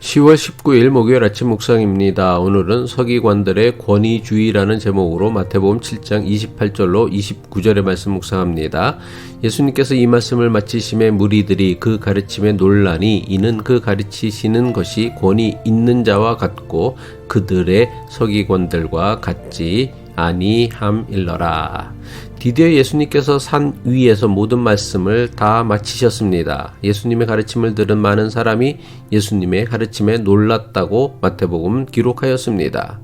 10월 19일 목요일 아침 묵상입니다. 오늘은 서기관들의 권위주의라는 제목으로 마태복음 7장 28절로 29절의 말씀 묵상합니다. 예수님께서 이 말씀을 마치심에 무리들이 그 가르침에 논란이 이는 그 가르치시는 것이 권위 있는 자와 같고 그들의 서기관들과 같지 아니함일러라. 드디어 예수님께서 산 위에서 모든 말씀을 다 마치셨습니다. 예수님의 가르침을 들은 많은 사람이 예수님의 가르침에 놀랐다고 마태복음 기록하였습니다.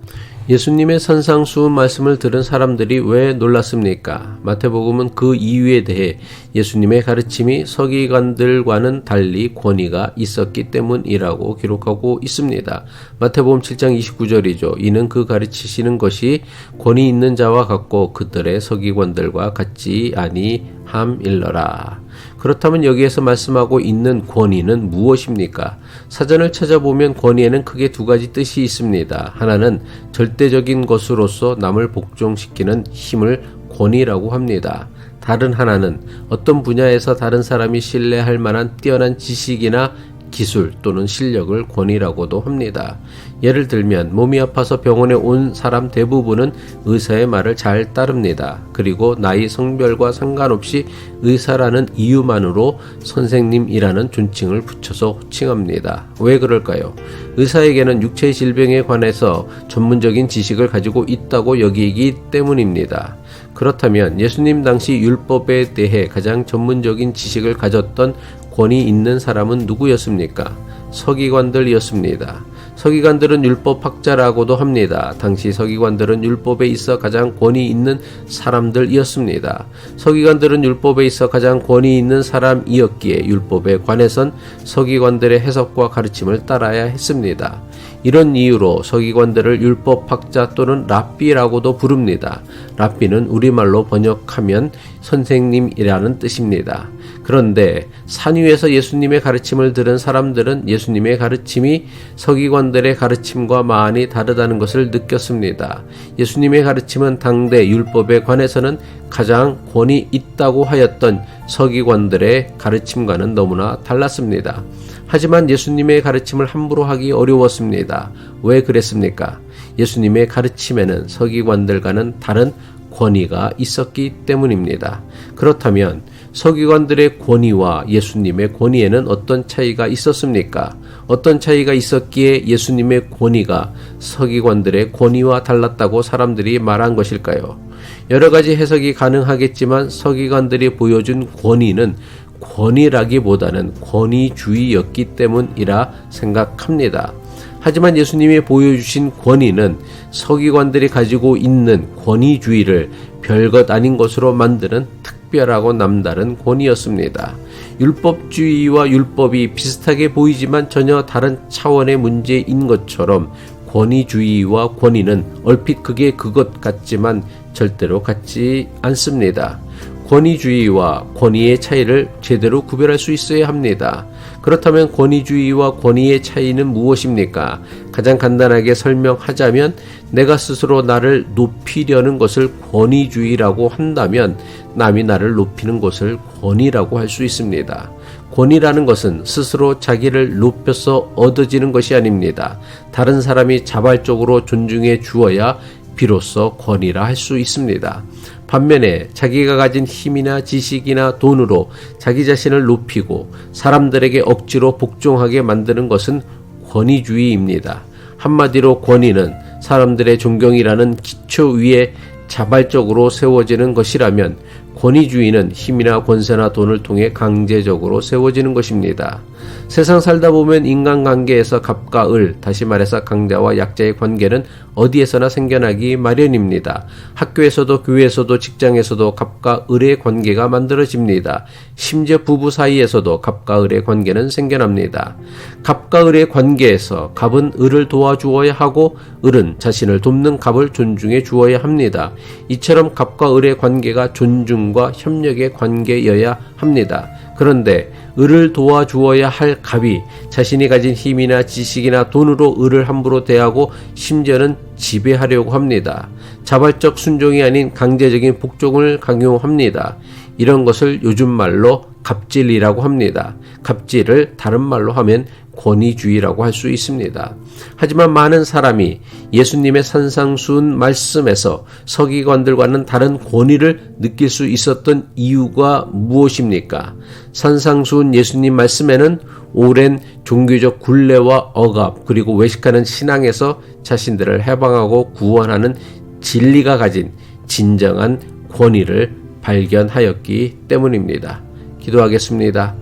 예수님의 선상수 말씀을 들은 사람들이 왜 놀랐습니까? 마태복음은 그 이유에 대해 예수님의 가르침이 서기관들과는 달리 권위가 있었기 때문이라고 기록하고 있습니다. 마태복음 7장 29절이죠. 이는 그 가르치시는 것이 권위 있는 자와 같고 그들의 서기관들과 같지 아니함일러라. 그렇다면 여기에서 말씀하고 있는 권위는 무엇입니까? 사전을 찾아보면 권위에는 크게 두 가지 뜻이 있습니다. 하나는 절대적인 것으로서 남을 복종시키는 힘을 권위라고 합니다. 다른 하나는 어떤 분야에서 다른 사람이 신뢰할 만한 뛰어난 지식이나 기술 또는 실력을 권위라고도 합니다. 예를 들면 몸이 아파서 병원에 온 사람 대부분은 의사의 말을 잘 따릅니다. 그리고 나이 성별과 상관없이 의사라는 이유만으로 선생님이라는 존칭을 붙여서 호칭합니다. 왜 그럴까요? 의사에게는 육체 질병에 관해서 전문적인 지식을 가지고 있다고 여기기 때문입니다. 그렇다면 예수님 당시 율법에 대해 가장 전문적인 지식을 가졌던 권위 있는 사람은 누구였습니까? 서기관들이었습니다. 서기관들은 율법학자라고도 합니다. 당시 서기관들은 율법에 있어 가장 권위 있는 사람들이었습니다. 서기관들은 율법에 있어 가장 권위 있는 사람이었기에 율법에 관해선 서기관들의 해석과 가르침을 따라야 했습니다. 이런 이유로 서기관들을 율법학자 또는 랍비라고도 부릅니다. 랍비는 우리말로 번역하면 선생님이라는 뜻입니다. 그런데 산 위에서 예수님의 가르침을 들은 사람들은 예수님의 가르침이 서기관들의 가르침과 많이 다르다는 것을 느꼈습니다. 예수님의 가르침은 당대 율법에 관해서는 가장 권위 있다고 하였던 서기관들의 가르침과는 너무나 달랐습니다. 하지만 예수님의 가르침을 함부로 하기 어려웠습니다. 왜 그랬습니까? 예수님의 가르침에는 서기관들과는 다른 권위가 있었기 때문입니다. 그렇다면 서기관들의 권위와 예수님의 권위에는 어떤 차이가 있었습니까? 어떤 차이가 있었기에 예수님의 권위가 서기관들의 권위와 달랐다고 사람들이 말한 것일까요? 여러 가지 해석이 가능하겠지만 서기관들이 보여준 권위는 권위라기보다는 권위주의였기 때문이라 생각합니다. 하지만 예수님이 보여주신 권위는 서기관들이 가지고 있는 권위주의를 별것 아닌 것으로 만드는 특별하고 남다른 권위였습니다. 율법주의와 율법이 비슷하게 보이지만 전혀 다른 차원의 문제인 것처럼 권위주의와 권위는 얼핏 그게 그것 같지만 절대로 같지 않습니다. 권위주의와 권위의 차이를 제대로 구별할 수 있어야 합니다. 그렇다면 권위주의와 권위의 차이는 무엇입니까? 가장 간단하게 설명하자면 내가 스스로 나를 높이려는 것을 권위주의라고 한다면 남이 나를 높이는 것을 권위라고 할 수 있습니다. 권위라는 것은 스스로 자기를 높여서 얻어지는 것이 아닙니다. 다른 사람이 자발적으로 존중해 주어야 비로소 권위라 할 수 있습니다. 반면에 자기가 가진 힘이나 지식이나 돈으로 자기 자신을 높이고 사람들에게 억지로 복종하게 만드는 것은 권위주의입니다. 한마디로 권위는 사람들의 존경이라는 기초 위에 자발적으로 세워지는 것이라면 권위주의는 힘이나 권세나 돈을 통해 강제적으로 세워지는 것입니다. 세상 살다 보면 인간관계에서 갑과 을, 다시 말해서 강자와 약자의 관계는 어디에서나 생겨나기 마련입니다. 학교에서도 교회에서도 직장에서도 갑과 을의 관계가 만들어집니다. 심지어 부부 사이에서도 갑과 을의 관계는 생겨납니다. 갑과 을의 관계에서 갑은 을을 도와주어야 하고 을은 자신을 돕는 갑을 존중해 주어야 합니다. 이처럼 갑과 을의 관계가 존중과 협력의 관계여야 합니다. 그런데 을을 도와주어야 할 갑이 자신이 가진 힘이나 지식이나 돈으로 을을 함부로 대하고 심지어는 지배하려고 합니다. 자발적 순종이 아닌 강제적인 복종을 강요합니다. 이런 것을 요즘 말로 갑질이라고 합니다. 갑질을 다른 말로 하면 권위주의라고 할 수 있습니다. 하지만 많은 사람이 예수님의 산상수훈 말씀에서 서기관들과는 다른 권위를 느낄 수 있었던 이유가 무엇입니까? 산상수훈 예수님 말씀에는 오랜 종교적 굴레와 억압 그리고 외식하는 신앙에서 자신들을 해방하고 구원하는 진리가 가진 진정한 권위를 발견하였기 때문입니다. 기도하겠습니다.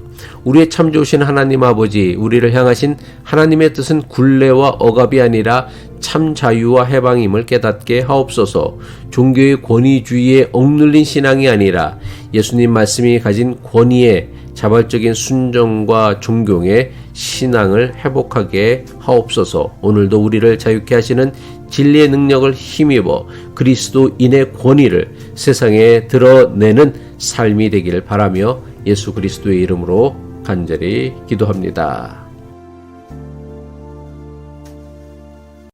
우리의 참 좋으신 하나님 아버지, 우리를 향하신 하나님의 뜻은 굴레와 억압이 아니라 참 자유와 해방임을 깨닫게 하옵소서. 종교의 권위주의에 억눌린 신앙이 아니라 예수님 말씀이 가진 권위에 자발적인 순종과 존경의 신앙을 회복하게 하옵소서. 오늘도 우리를 자유케 하시는 진리의 능력을 힘입어 그리스도인의 권위를 세상에 드러내는 삶이 되기를 바라며 예수 그리스도의 이름으로 간절히 기도합니다.